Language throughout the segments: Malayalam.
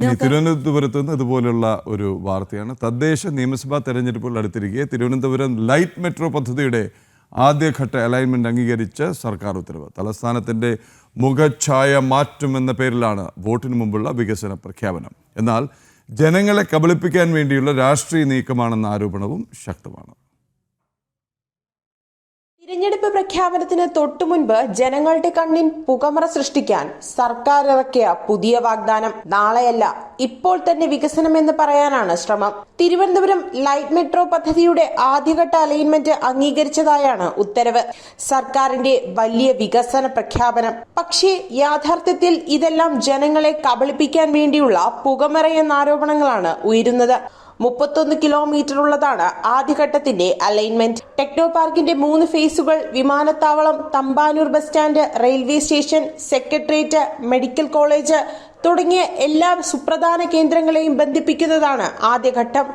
തിരുവനന്തപുരത്ത് നിന്ന് ഇതുപോലുള്ള ഒരു വാർത്തയാണ്. തദ്ദേശ നിയമസഭാ തെരഞ്ഞെടുപ്പുകൾ അടുത്തിരിക്കെ തിരുവനന്തപുരം ലൈറ്റ് മെട്രോ പദ്ധതിയുടെ ആദ്യഘട്ട അലൈൻമെന്റ് അംഗീകരിച്ച് സർക്കാർ ഉത്തരവ്. തലസ്ഥാനത്തിന്റെ മുഖഛായ മാറ്റുമെന്ന പേരിലാണ് വോട്ടിന് മുമ്പുള്ള വികസന പ്രഖ്യാപനം. എന്നാൽ ജനങ്ങളെ കബളിപ്പിക്കാൻ വേണ്ടിയുള്ള രാഷ്ട്രീയ നീക്കമാണെന്ന ആരോപണവും ശക്തമാണ്. തിരഞ്ഞെടുപ്പ് പ്രഖ്യാപനത്തിന് തൊട്ടുമുൻപ് ജനങ്ങളുടെ കണ്ണിൽ പുകമറ സൃഷ്ടിക്കാൻ സർക്കാർ ഇറക്കിയ പുതിയ വാഗ്ദാനം നാളെയല്ല ഇപ്പോൾ തന്നെ വികസനം എന്ന് പറയാനാണ് ശ്രമം. തിരുവനന്തപുരം ലൈറ്റ് മെട്രോ പദ്ധതിയുടെ ആദ്യഘട്ട അലൈൻമെന്റ് അംഗീകരിച്ചതായാണ് ഉത്തരവ്. സർക്കാരിന്റെ വലിയ വികസന പ്രഖ്യാപനം. പക്ഷേ യാഥാർത്ഥ്യത്തിൽ ഇതെല്ലാം ജനങ്ങളെ കബളിപ്പിക്കാൻ വേണ്ടിയുള്ള പുകമറയെന്ന ആരോപണങ്ങളാണ് ഉയരുന്നത്. മുപ്പത്തൊന്ന് കിലോമീറ്റർ ഉള്ളതാണ് ആദ്യഘട്ടത്തിന്റെ അലൈൻമെന്റ്. ടെക്നോ പാർക്കിന്റെ മൂന്ന് ഫേസുകൾ വിമാനത്താവളം Thampanoor bus stand railway station secretariat medical college തുടങ്ങിയ എല്ലാ സുപ്രധാന കേന്ദ്രങ്ങളെയും ബന്ധിപ്പിക്കുന്നതാണ് ആദ്യഘട്ടം.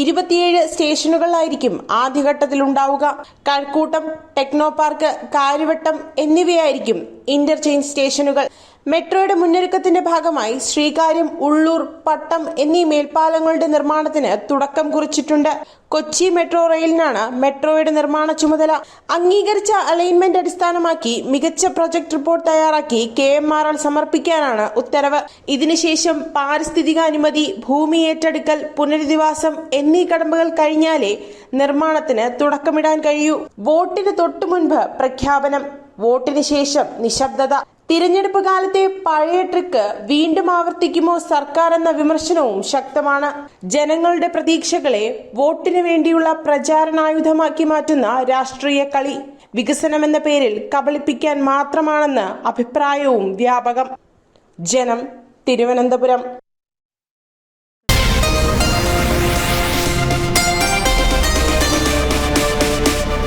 ഇരുപത്തിയേഴ് സ്റ്റേഷനുകളായിരിക്കും ആദ്യഘട്ടത്തിൽ ഉണ്ടാവുക കഴക്കൂട്ടം ടെക്നോ പാർക്ക് കാര്യവട്ടം എന്നിവയായിരിക്കും ഇന്റർചേഞ്ച് സ്റ്റേഷനുകൾ. മെട്രോയുടെ മുന്നൊരുക്കത്തിന്റെ ഭാഗമായി ശ്രീകാര്യം ഉള്ളൂർ പട്ടം എന്നീ മേൽപ്പാലങ്ങളുടെ നിർമ്മാണത്തിന് തുടക്കം കുറിച്ചിട്ടുണ്ട്. കൊച്ചി മെട്രോ റെയിലിനാണ് മെട്രോയുടെ നിർമ്മാണ ചുമതല. അംഗീകരിച്ച അലൈൻമെന്റ് അടിസ്ഥാനമാക്കി മികച്ച പ്രൊജക്ട് റിപ്പോർട്ട് തയ്യാറാക്കി കെ എം ആർ എൽ സമർപ്പിക്കാനാണ് ഉത്തരവ്. ഇതിനുശേഷം പാരിസ്ഥിതിക അനുമതി ഭൂമി ഏറ്റെടുക്കൽ പുനരധിവാസം എന്നീ കടമ്പകൾ കഴിഞ്ഞാലേ നിർമ്മാണത്തിന് തുടക്കമിടാൻ കഴിയൂ. വോട്ടിന് തൊട്ടു മുൻപ് പ്രഖ്യാപനം വോട്ടിന് ശേഷം നിശബ്ദത. തിരഞ്ഞെടുപ്പ് കാലത്തെ പഴയ ട്രിക്ക് വീണ്ടും ആവർത്തിക്കുമോ സർക്കാർ എന്ന വിമർശനവും ശക്തമാണ്. ജനങ്ങളുടെ പ്രതീക്ഷകളെ വോട്ടിനു വേണ്ടിയുള്ള പ്രചാരണായുധമാക്കി മാറ്റുന്ന രാഷ്ട്രീയ കളി വികസനമെന്ന പേരിൽ കബളിപ്പിക്കാൻ മാത്രമാണെന്ന് അഭിപ്രായവും വ്യാപകം. ജനം തിരുവനന്തപുരം.